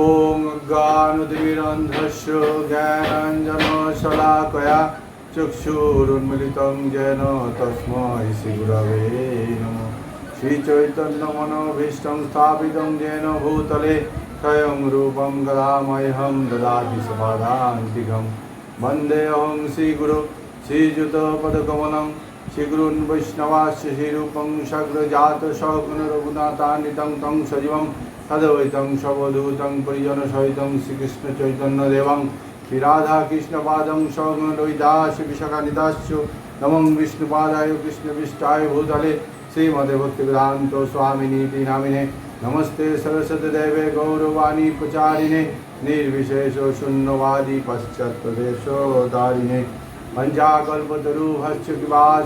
ॐ ज्ञानतिमिरन्ध्रस्य ज्ञानाञ्जनशलाकया चक्षुरुन्मिलितं येन तस्मै श्रीगुरवे नमः श्रीचैतन्यमनोभीष्टं स्थापितं येन भूतले स्वयं रूपं गदामह्यं ददाति सपादान्तिकं वन्देऽहं श्रीगुरु श्रीयुतपदकमलं श्रीगुरून् वैष्णवास्य श्रीरूपं सग्रजातसहगुणरघुनाथान्वितं तं તદવૈતમ સવધૂતમ પરિજન સહિતમ શ્રી કૃષ્ણ ચૈતન્ય દેવમ શ્રી રાધા કૃષ્ણ પાદમ સવનોદાસ વિશાખાનિદાસ્ય નમં વિષ્ણુ પાદાય કૃષ્ણ વિષ્ટાય ભૂતલે શ્રીમદે ભક્તિવેદાંત સ્વામિની નામિને નમસ્તે સરસ્વત દેવે ગૌરવાણી પચારિને નિર્વિશેષો શૂન્યવાદી પશ્ચાત્પદેશો ધારિને પંચાકલ્પતરુભશ્ચ કૃપા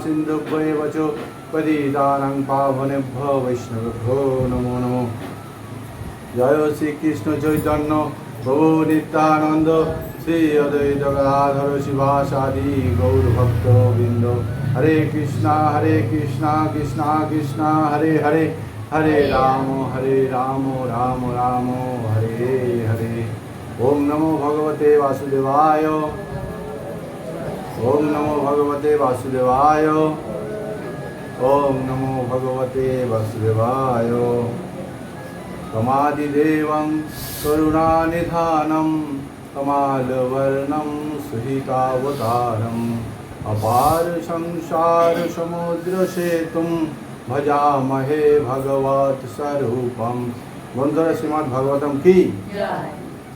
વચો પદીતાનં પાવનેભ્ય વૈષ્ણવભ્યો નમો નમો জয় শ্রীকৃষ্ণ চৈতন্য, প্রভু নিত্যানন্দ, শ্রী অদ্বৈত গদাধর শিবাসাদি গৌর বৃন্দ হরে কৃষ্ণা হরে কৃষ্ণা কৃষ্ণা কৃষ্ণা, হরে হরে হরে রাম হরে রাম রাম রাম, হরে হরে। ওম নমো ভগবতে বাসুদেবায়। ওম নমো ভগবতে বাসুদেবায়। ওম নমো ভগবতে বাসুদেবায়। कमादिदेवं करुणानिधानं, कमालवर्णं सुहितावतारम् अपार संसारसमुद्रसेतुं भजामहे भगवत्स्वरूपं वन्दर श्रीमद्भगवतं की?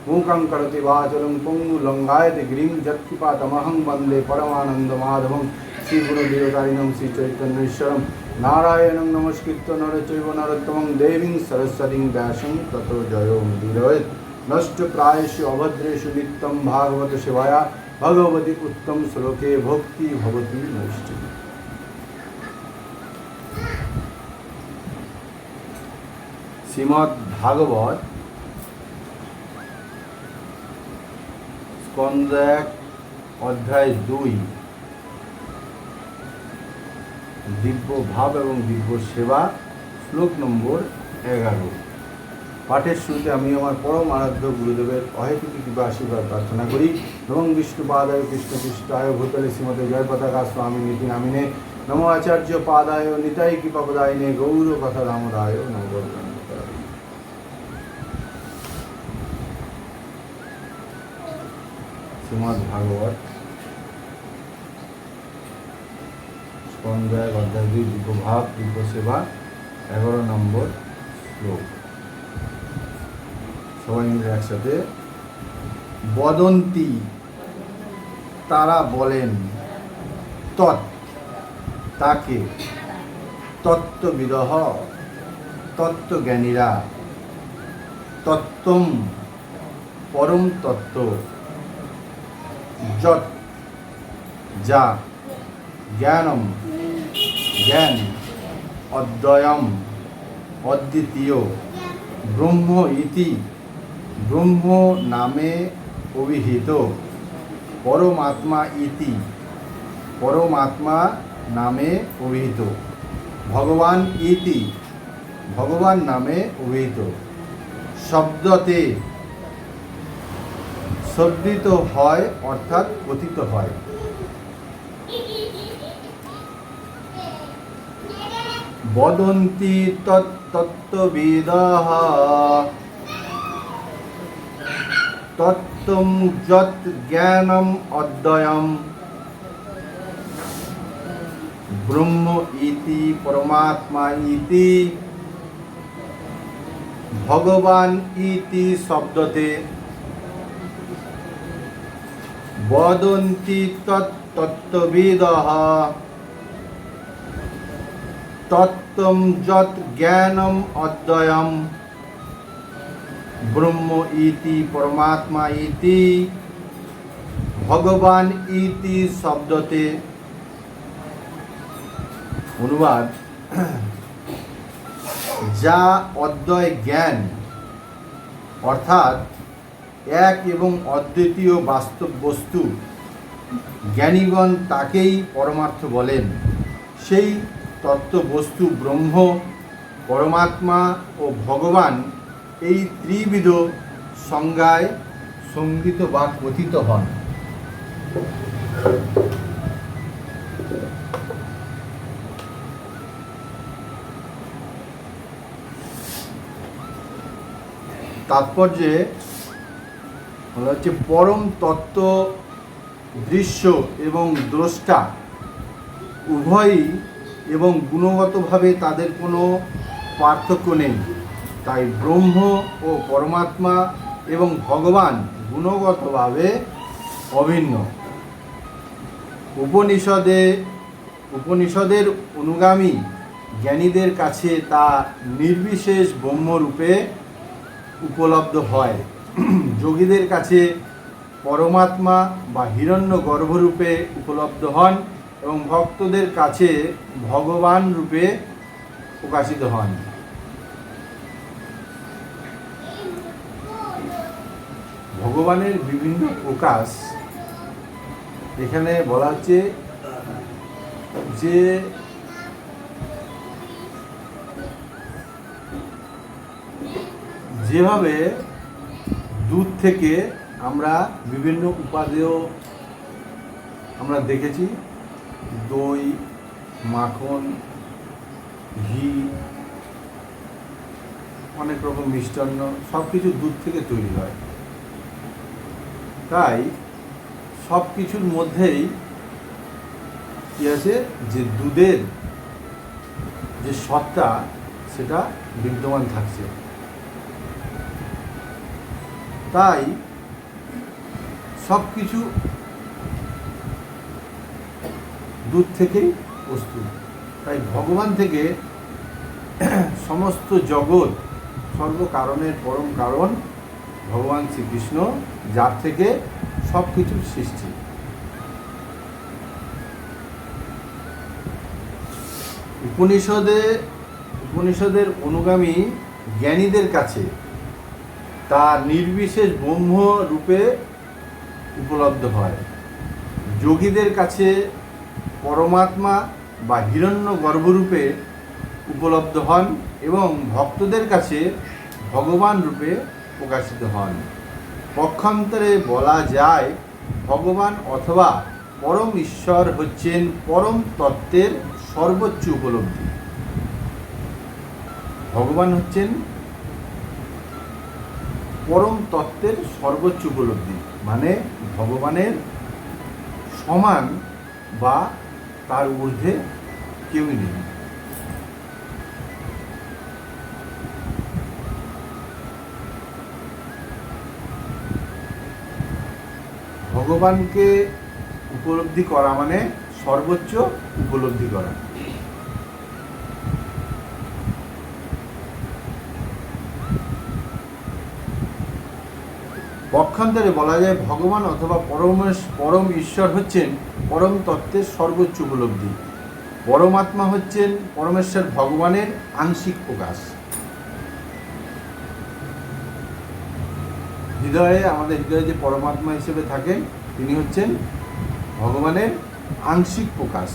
मूकं करति वाचलं पुङ्गुलङ्गायति गिरिं जत्किपातमहं वंदे परमानन्दमाधवम्। শ্রীগুণলীলকারিণম শ্রী চৈতন্যেশ্বরম নারায়ণং নমস্কৃত নরচৈব নরোত্তমং দেবীং সরস্বতীং ব্যাসং তত জয়ম নষ্ট প্রায়শু অভদ্রেশু নিত্যম ভাগবত সেবায়া ভগবতী উত্তম শ্লোকে ভক্তি ভবতী নষ্ট শ্রীমদ্ ভাগবত স্কন্দ এক অধ্যায় দুই দিব্য ভাব এবং দিব্য সেবা, শ্লোক নম্বর এগারো। পাঠের শুরুতে আমি আমার পরম আরাধ্য গুরুদেবের অহেতুকি কৃপা আশীর্বাদ প্রার্থনা করি এবং বিষ্ণুপাদায় কৃষ্ণ কৃষ্ণায় ভূতলে শ্রীমতে জয় পতাকা স্বামী নীতি নামিনে নম আচার্য পাদায় নিতাই কৃপাপদায়নে গৌর কথা দামোদায় নবগ্রাম শ্রীমদ্ ভাগবত দিব্য ভাব দিব্য সেবা এগারো নম্বর শ্লোক। সবাই মিলে একসাথে, বদন্তি তারা বলেন, তৎ তাকে, তত্ত্ববিদহ, তত্ত্বজ্ঞানীরা, তত্ত্বম পরম তত্ত্ব যত যা জ্ঞানম জ্ঞান, অদ্বয়ম, অদ্বিতীয়, ব্রহ্ম ইতি, ব্রহ্ম নামে অভিহিত, পরমাত্মা ইতি, পরমাত্মা নামে অভিহিত, ভগবান ইতি, ভগবান নামে অভিহিত। শব্দতে শব্দিত হয় অর্থাৎ কথিত হয়। বদন্তি তত্ত্ববিদ তত্ত্বম যত জ্ঞানম অদ্বয়ম। ব্রহ্ম ইতি, পরমাত্মা ইতি। ভগবান ইতি শব্দতে। বদন্তি তত্ত্ববিদ তত্ত্বম যত জ্ঞানম অদ্বয়ম। ব্রহ্ম ইতি, পরমাত্মা ইতি, ভগবান ইতি শব্দতে। অনুবাদ, যা অদ্বয় জ্ঞান, অর্থাৎ এক এবং অদ্বিতীয় বাস্তব বস্তু, জ্ঞানীগণ তাকেই পরমার্থ বলেন। সেই তত্ত্ববস্তু ব্রহ্ম, পরমাত্মা ও ভগবান এই ত্রিবিধ সংজ্ঞায় সংগীত বা কথিত হন। তাৎপর্যে হচ্ছে, পরম তত্ত্ব, দৃশ্য এবং দ্রষ্টা উভয়ই এবং গুণগতভাবে তাদের কোনো পার্থক্য নেই। তাই ব্রহ্ম ও পরমাত্মা এবং ভগবান গুণগতভাবে অভিন্ন। উপনিষদে, উপনিষদের অনুগামী জ্ঞানীদের কাছে তা নির্বিশেষ ব্রহ্মরূপে উপলব্ধ হয়। যোগীদের কাছে পরমাত্মা বা হিরণ্য গর্ভরূপে উপলব্ধ হন। এবং ভক্তদের কাছে ভগবান রূপে প্রকাশিত হন। ভগবানের বিভিন্ন প্রকাশ এখানে বলা হচ্ছে যে যেভাবে দুধ থেকে আমরা বিভিন্ন উপাদেয় আমরা দেখেছি দই, মাখন, ঘি, অনেক রকম মিষ্টান্ন সব কিছু দুধ থেকে তৈরি হয়। তাই সব কিছুর মধ্যেই কি আছে? যে দুধের যে সত্তা সেটা বিদ্যমান থাকছে। তাই সব কিছু দুধ থেকেই প্রস্তুত তাই ভগবান থেকে সমস্ত জগৎ সর্বকারণের পরম কারণ ভগবান শ্রীকৃষ্ণ, যার থেকে সব কিছুর সৃষ্টি। উপনিষদে, উপনিষদের অনুগামী জ্ঞানীদের কাছে তা নির্বিশেষ ব্রহ্ম রূপে উপলব্ধ হয়। যোগীদের কাছে পরমাত্মা বা হিরণ্য গর্ভরূপে উপলব্ধ হন এবং ভক্তদের কাছে ভগবান রূপে প্রকাশিত হন। পক্ষান্তরে বলা যায়, ভগবান অথবা পরম ঈশ্বর হচ্ছেন পরম তত্ত্বের সর্বোচ্চ উপলব্ধি। ভগবান হচ্ছেন পরম তত্ত্বের সর্বোচ্চ উপলব্ধি মানে ভগবানের সমান বা তার ঊর্ধ্বে কেউই নেই। ভগবানকে উপলব্ধি করা মানে সর্বোচ্চ উপলব্ধি করা। পক্ষান্তরে বলা যায় ভগবান অথবা পরমেশ, পরম ঈশ্বর হচ্ছেন পরম তত্ত্বের সর্বোচ্চ উপলব্ধি। পরমাত্মা হচ্ছেন পরমেশ্বর ভগবানের আংশিক প্রকাশ। হৃদয়ে, আমাদের হৃদয়ে যে পরমাত্মা হিসেবে থাকেন, তিনি হচ্ছেন ভগবানের আংশিক প্রকাশ।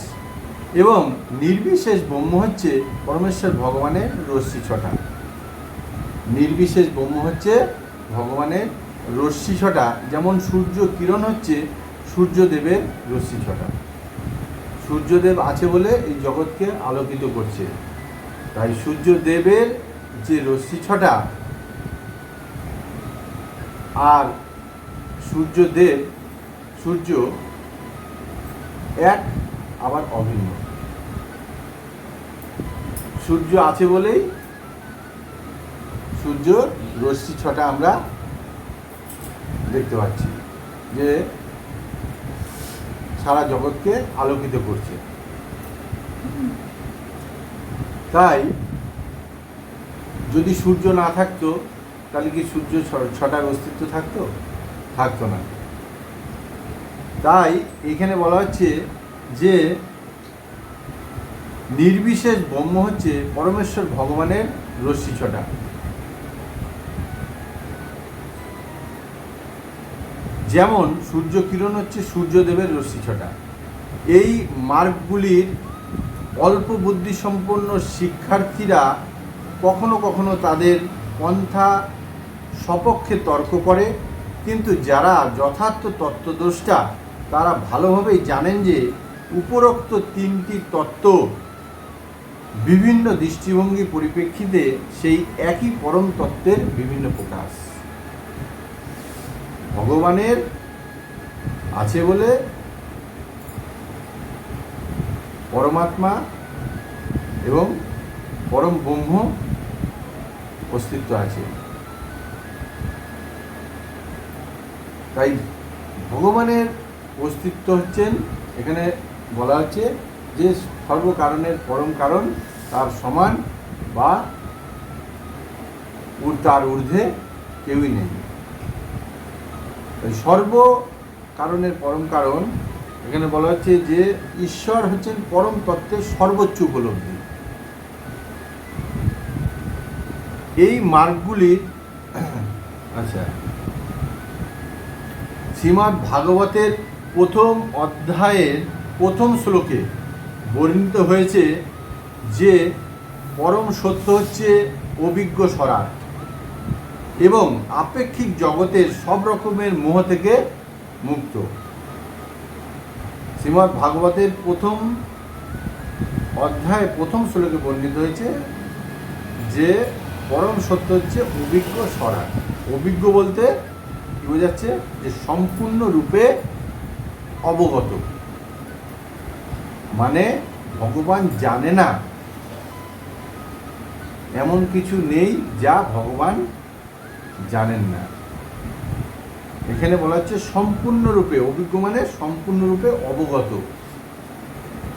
এবং নির্বিশেষ ব্রহ্ম হচ্ছে পরমেশ্বর ভগবানের রশ্মি ছটা। নির্বিশেষ ব্রহ্ম হচ্ছে ভগবানের রশ্মি ছটা, যেমন সূর্য কিরণ হচ্ছে, সূর্যদেবের রশ্মি ছটা। সূর্যদেব আছে বলে এই জগৎকে আলোকিত করছে। তাই সূর্যদেবের যে রশ্মি ছটা, আর সূর্যদেব, সূর্য এক, আবার অভিন্ন। সূর্য আছে বলেই সূর্য রশ্মি ছটা আমরা দেখতে পাচ্ছি যে সারা জগৎকে আলোকিত করছে। তাই যদি সূর্য না থাকতো, তাহলে কি সূর্য ছটার অস্তিত্ব থাকতো? থাকতো না। তাই এখানে বলা হচ্ছে যে নির্বিশেষ ব্রহ্ম হচ্ছে পরমেশ্বর ভগবানের রশ্মি ছটা। যেমন সূর্য কিরণ হচ্ছে সূর্যদেবের রশ্মি ছটা। এই মার্গগুলির অল্প বুদ্ধিসম্পন্ন শিক্ষার্থীরা কখনো কখনো তাদের পন্থা সপক্ষে তর্ক করে, কিন্তু যারা যথার্থ তত্ত্বদ্রষ্টা, তারা ভালোভাবেই জানেন যে উপরোক্ত তিনটি তত্ত্ব বিভিন্ন দৃষ্টিভঙ্গি পরিপ্রেক্ষিতে সেই একই পরম তত্ত্বের বিভিন্ন প্রকাশ। ভগবানের আছে বলে পরমাত্মা এবং পরম ব্রহ্ম অস্তিত্ব আছে। তাই ভগবানের অস্তিত্ব হচ্ছেন, এখানে বলা হচ্ছে যে সর্বকারণের পরম কারণ তার সমান বা তার ঊর্ধ্বে কেউই নেই। সর্ব কারণের পরম কারণ, এখানে বলা হচ্ছে যে ঈশ্বর হচ্ছেন পরম তত্ত্বের সর্বোচ্চ উপলব্ধি। এই মার্গগুলির আচ্ছা শ্রীমৎ ভাগবতের প্রথম অধ্যায়ের প্রথম শ্লোকে বর্ণিত হয়েছে যে পরম সত্য হচ্ছে অভিজ্ঞ স্বরাট এবং আপেক্ষিক জগতের সব রকমের মোহ থেকে মুক্ত। শ্রীমৎ ভাগবতের প্রথম অধ্যায় প্রথম শ্লোকে বর্ণিত হয়েছে যে পরম সত্য হচ্ছে অভিজ্ঞ স্বরাট অভিজ্ঞ বলতে কি বোঝাচ্ছে? যে সম্পূর্ণ রূপে অবগত। মানে ভগবান জানে না। এমন কিছু নেই যা ভগবান জানেন না। এখানে বলা হচ্ছে সম্পূর্ণরূপে, অভিজ্ঞ মানে সম্পূর্ণরূপে অবগত।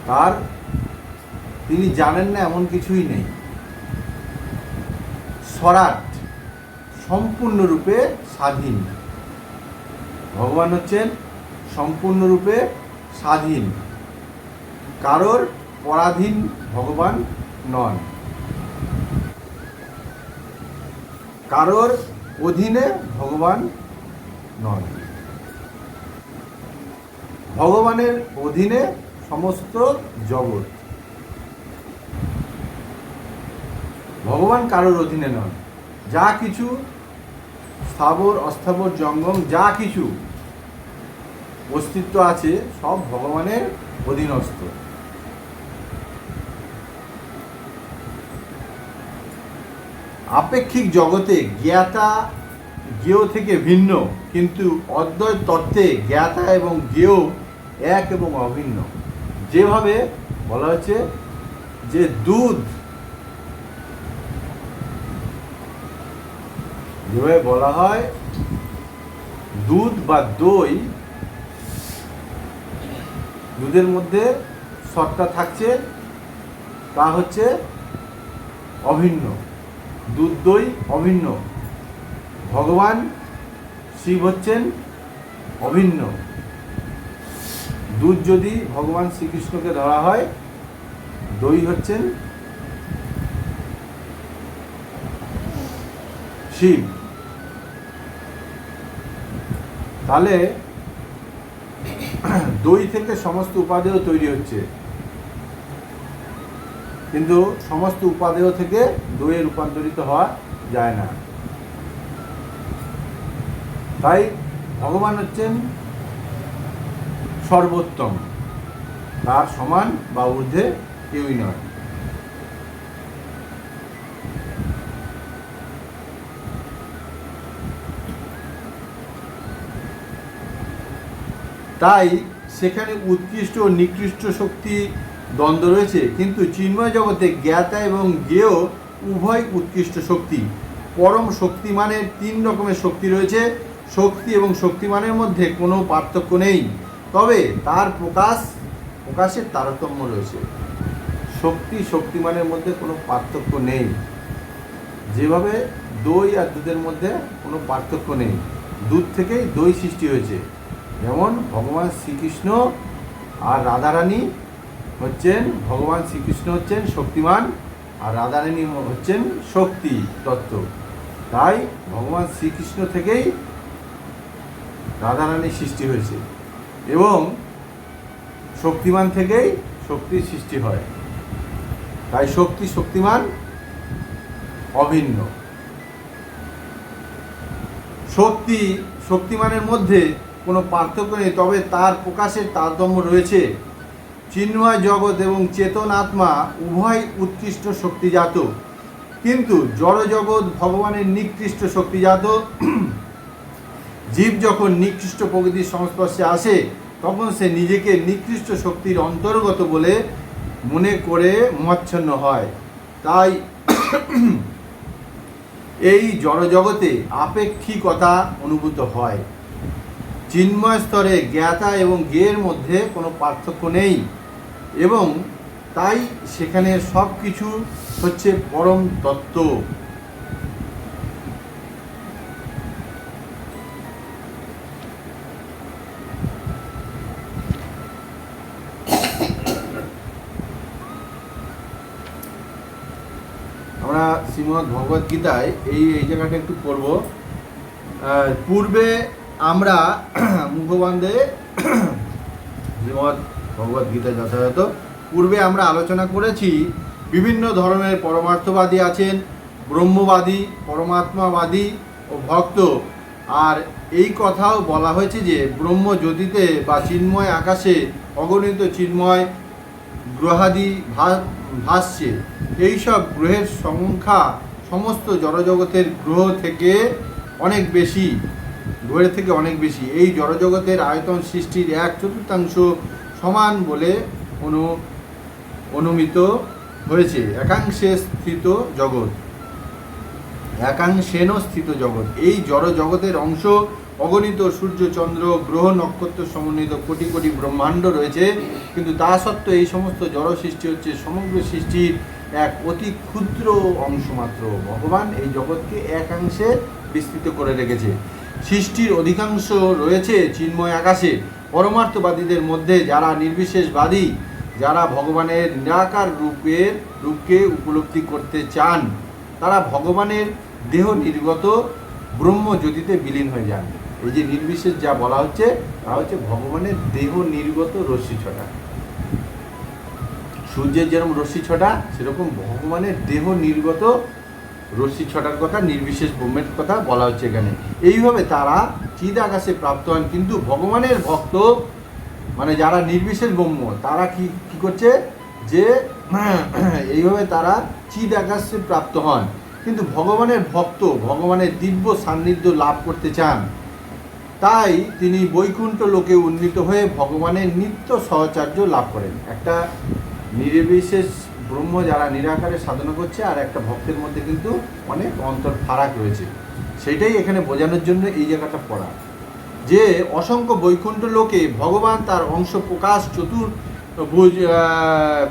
তার তিনি জানেন না এমন কিছুই নেই। স্বরাট সম্পূর্ণরূপে স্বাধীন। ভগবান হচ্ছেন সম্পূর্ণরূপে স্বাধীন। কারোর পরাধীন ভগবান নন। কারোর অধীনে ভগবান নন ভগবানের অধীনে সমস্ত জগৎ। ভগবান কারোর অধীনে নন যা কিছু স্থাবর, অস্থাবর, জঙ্গম, যা কিছু অস্তিত্ব আছে, সব ভগবানের অধীনস্থ। আপেক্ষিক জগতে জ্ঞাতা জ্ঞেয় থেকে ভিন্ন, কিন্তু অদ্বৈত তত্ত্বে জ্ঞাতা এবং জ্ঞেয় এক এবং অভিন্ন। যেভাবে বলা হচ্ছে যে দুধ যেভাবে বলা হয়, দুধ বা দই দুধের মধ্যে সত্তা থাকছে, তা হচ্ছে অভিন্ন। দুধ দই অভিন্ন। ভগবান শিব হচ্ছেন অভিন্ন। দুধ যদি ভগবান শ্রীকৃষ্ণকে ধরা হয়, দই হচ্ছেন শিব। তাহলে দই থেকে সমস্ত উপাদেয় তৈরি হচ্ছে। কিন্তু সমস্ত উপাদেয় থেকে দইয়ে রূপান্তরিত হওয়া যায় না। তাই ভগবান হচ্ছেন সর্বোত্তম। তার সমান বা ঊর্ধ্বে কেউই নয়। তাই সেখানে উৎকৃষ্ট ও নিকৃষ্ট শক্তি দ্বন্দ্ব রয়েছে, কিন্তু চিন্ময় জগতে জ্ঞাতা এবং জ্ঞেয় উভয় উৎকৃষ্ট শক্তি। পরম শক্তিমানের তিন রকমের শক্তি রয়েছে, শক্তি এবং শক্তিমানের মধ্যে কোনো পার্থক্য নেই। তবে তার প্রকাশ, প্রকাশের তারতম্য রয়েছে। শক্তি শক্তিমানের মধ্যে কোনো পার্থক্য নেই। যেভাবে দই আর দুধের মধ্যে কোনো পার্থক্য নেই। দুধ থেকেই দই সৃষ্টি হয়েছে। যেমন ভগবান শ্রীকৃষ্ণ আর রাধারানী হচ্ছেন ভগবান শ্রীকৃষ্ণ হচ্ছেন শক্তিমান আর রাধারানী হচ্ছেন শক্তি তত্ত্ব। তাই ভগবান শ্রীকৃষ্ণ থেকেই রাধারানীর সৃষ্টি হয়েছে এবং শক্তিমান থেকেই শক্তির সৃষ্টি হয়। তাই শক্তি শক্তিমান অভিন্ন। শক্তি শক্তিমানের মধ্যে কোনো পার্থক্য নেই, তবে তার প্রকাশের তারতম্য রয়েছে। চিন্ময় জগৎ এবং চেতন আত্মা উভয় উৎকৃষ্ট শক্তিজাত। কিন্তু জড় জগৎ ভগবানের নিকৃষ্ট শক্তিজাত। জীব যখন নিকৃষ্ট প্রকৃতির সংস্পর্শে আসে, তখন সে নিজেকে নিকৃষ্ট শক্তির অন্তর্গত বলে মনে করে মচ্ছন্ন হয়। তাই এই জড়জগতে আপেক্ষিকতা অনুভূত হয়। চিন্ময় স্তরে জ্ঞাতা এবং জ্ঞেয়ের মধ্যে কোনো পার্থক্য নেই। এবং তাই সেখানে সব কিছু হচ্ছে পরম তত্ত্ব। আমরা শ্রীমদ্ ভগবদ গীতায় এই এই জায়গাটা একটু আহ, পূর্বে আমরা মুখবন্ধে শ্রীমদ্ ভগবদ গীতা যথাযথ। পূর্বে আমরা আলোচনা করেছি, বিভিন্ন ধরনের পরমার্থবাদী আছেন, ব্রহ্মবাদী, পরমাত্মাবাদী ও ভক্ত। আর এই কথাও বলা হয়েছে যে, ব্রহ্ম জ্যোতিতে বা চিন্ময় আকাশে অগণিত চিন্ময় গ্রহাদি ভাসছে। এইসব গ্রহের সংখ্যা সমস্ত জড়জগতের গ্রহ থেকে অনেক বেশি, গ্রহের থেকে অনেক বেশি। এই জড়জগতের আয়তন সৃষ্টির এক চতুর্থাংশ সমান বলে অনু, অনুমিত হয়েছে। একাংশে স্থিত জগৎ। একাংশেন স্থিত জগৎ। এই জড় জগতের অংশ অগণিত সূর্য, চন্দ্র, গ্রহ, নক্ষত্র সমন্বিত কোটি কোটি ব্রহ্মাণ্ড রয়েছে। কিন্তু তা সত্ত্বেও এই সমস্ত জড় সৃষ্টি হচ্ছে সমগ্র সৃষ্টির এক অতি ক্ষুদ্র অংশ মাত্র। ভগবান এই জগৎকে একাংশে বিস্তৃত করে রেখেছে। সৃষ্টির অধিকাংশ রয়েছে চিন্ময় আকাশে। পরমার্থবাদীদের মধ্যে যারা নির্বিশেষবাদী, যারা ভগবানের নিরাকার রূপের রূপকে উপলব্ধি করতে চান, তারা ভগবানের দেহ নির্গত ব্রহ্ম জ্যোতিতে বিলীন হয়ে যান। এই যে নির্বিশেষ যা বলা হচ্ছে, তা হচ্ছে ভগবানের দেহ নির্গত রশ্মি ছটা। সূর্যের যেরকম রশ্মি ছটা, সেরকম ভগবানের দেহ নির্গত রশ্মি ছটার কথা, নির্বিশেষ ব্রহ্মের কথা বলা হচ্ছে এখানে। এইভাবে তারা চিদ আকাশে প্রাপ্ত হন, কিন্তু ভগবানের ভক্ত মানে যারা নির্বিশেষ ব্রহ্ম, তারা কি কি করছে? যে এইভাবে তারা চিদ আকাশে প্রাপ্ত হন। কিন্তু ভগবানের ভক্ত, ভগবানের দিব্য সান্নিধ্য লাভ করতে চান। তাই তিনি বৈকুণ্ঠ লোকে উন্নীত হয়ে ভগবানের নিত্য সহচার্য লাভ করেন। একটা নির্বিশেষ ব্রহ্ম যারা নিরাকারে সাধনা করছে আর একটা ভক্তের মধ্যে কিন্তু অনেক অন্তর ফারাক রয়েছে। সেটাই এখানে বোঝানোর জন্য এই জায়গাটা পড়া। যে অসংখ্য বৈকুণ্ঠ লোকে ভগবান তার অংশ প্রকাশ, চতুর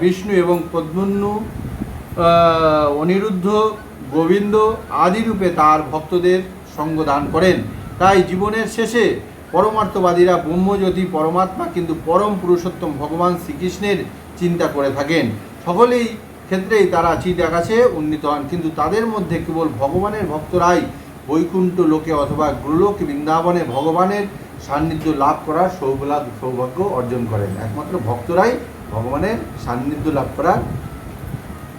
বিষ্ণু এবং পদ্মন্যু অনিরুদ্ধ, গোবিন্দ আদি রূপে তার ভক্তদের সঙ্গ দান করেন। তাই জীবনের শেষে পরমার্থবাদীরা ব্রহ্মজ্যোতি পরমাত্মা কিন্তু পরম পুরুষোত্তম ভগবান শ্রীকৃষ্ণের চিন্তা করে থাকেন। সকলেই ক্ষেত্রেই তারা চিত আকাশে উন্নীত হন। কিন্তু তাদের মধ্যে কেবল ভগবানের ভক্তরাই বৈকুণ্ঠ লোকে অথবা গুরুলোক বৃন্দাবনে ভগবানের সান্নিধ্য লাভ করার সৌভাগ্য সৌভাগ্য অর্জন করেন। একমাত্র ভক্তরাই ভগবানের সান্নিধ্য লাভ করার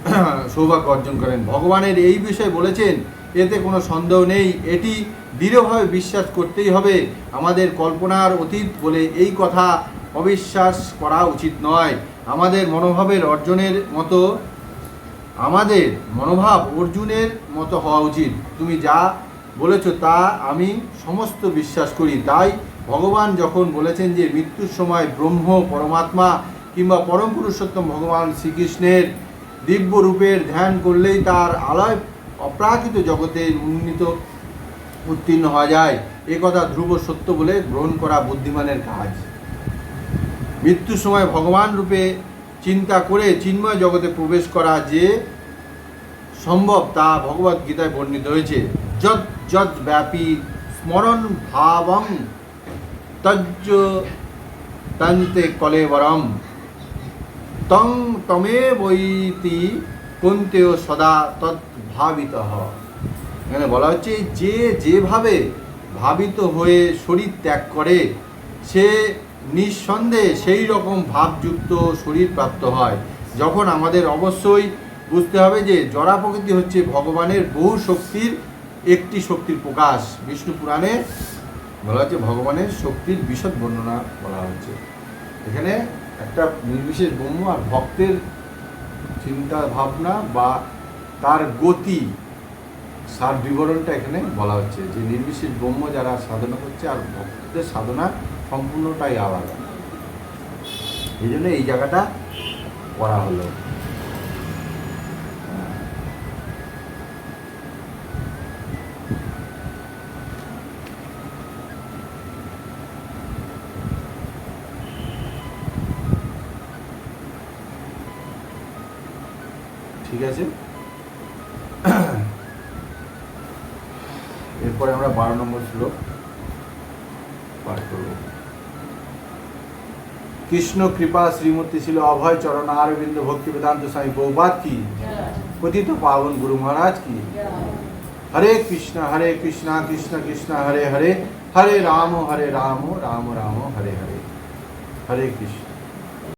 সৌভাগ্য অর্জন করেন। ভগবানের এই বিষয়ে বলেছেন, এতে কোনো সন্দেহ নেই, এটি দৃঢ়ভাবে বিশ্বাস করতেই হবে। আমাদের কল্পনার অতীত বলে এই কথা অবিশ্বাস করা উচিত নয়। আমাদের মনোভাবের অর্জনের মতো, আমাদের মনোভাব অর্জুনের মতো হওয়া উচিত। তুমি যা বলেছ তা আমি সমস্ত বিশ্বাস করি। তাই ভগবান যখন বলেছেন যে মৃত্যুর সময় ব্রহ্ম, পরমাত্মা কিংবা পরম পুরুষোত্তম ভগবান শ্রীকৃষ্ণের দিব্য রূপের ধ্যান করলেই তার আলয় অপ্রাকৃত জগতে উন্নীত, উত্তীর্ণ হওয়া যায়। এ কথা ধ্রুব সত্য বলে গ্রহণ করা বুদ্ধিমানের কাজ। মৃত্যুর সময় ভগবান রূপে চিন্তা করে চিন্ময় জগতে প্রবেশ করা যে সম্ভব তা ভগবত গীতায় বর্ণিত হয়েছে। যৎ যৎ ব্যাপী স্মরণ ভাবং তজ্জ তন্তে কলেবরম। তং তমে বৈতি কুন্তেও সদা তদ্ভাবিত এখানে বলা হচ্ছে যে যেভাবে ভাবিত হয়ে শরীর ত্যাগ করে, সে নিঃসন্দেহে সেই রকম ভাবযুক্ত শরীর প্রাপ্ত হয়, যখন আমাদের অবশ্যই বুঝতে হবে যে জড়া প্রকৃতি হচ্ছে ভগবানের বহু শক্তির একটি শক্তির প্রকাশ। বিষ্ণু পুরাণে বলা হচ্ছে ভগবানের শক্তির বিশদ বর্ণনা বলা হচ্ছে এখানে একটা নির্বিশেষ ব্রহ্ম আর ভক্তের চিন্তা ভাবনা বা তার গতি, সার বিবরণটা এখানে বলা হচ্ছে। যে নির্বিশেষ ব্রহ্ম যারা সাধনা করছে আর ভক্তদের সাধনা সম্পূর্ণটাই আলাদা। এই জন্য এই জায়গাটা করা হলো। ঠিক আছে? এরপরে আমরা বারো নম্বর শ্লোক কৃষ্ণ কৃপা শ্রীমূর্তি ছিল অভয় চরণ আরবিন্দ ভক্তি বেদান্ত স্বামী বৌবাদ কি? পতিত পাবন গুরু মহারাজ কি? হরে কৃষ্ণ হরে কৃষ্ণ কৃষ্ণ কৃষ্ণ, হরে হরে হরে রাম হরে রাম রাম রাম, হরে হরে। হরে কৃষ্ণ।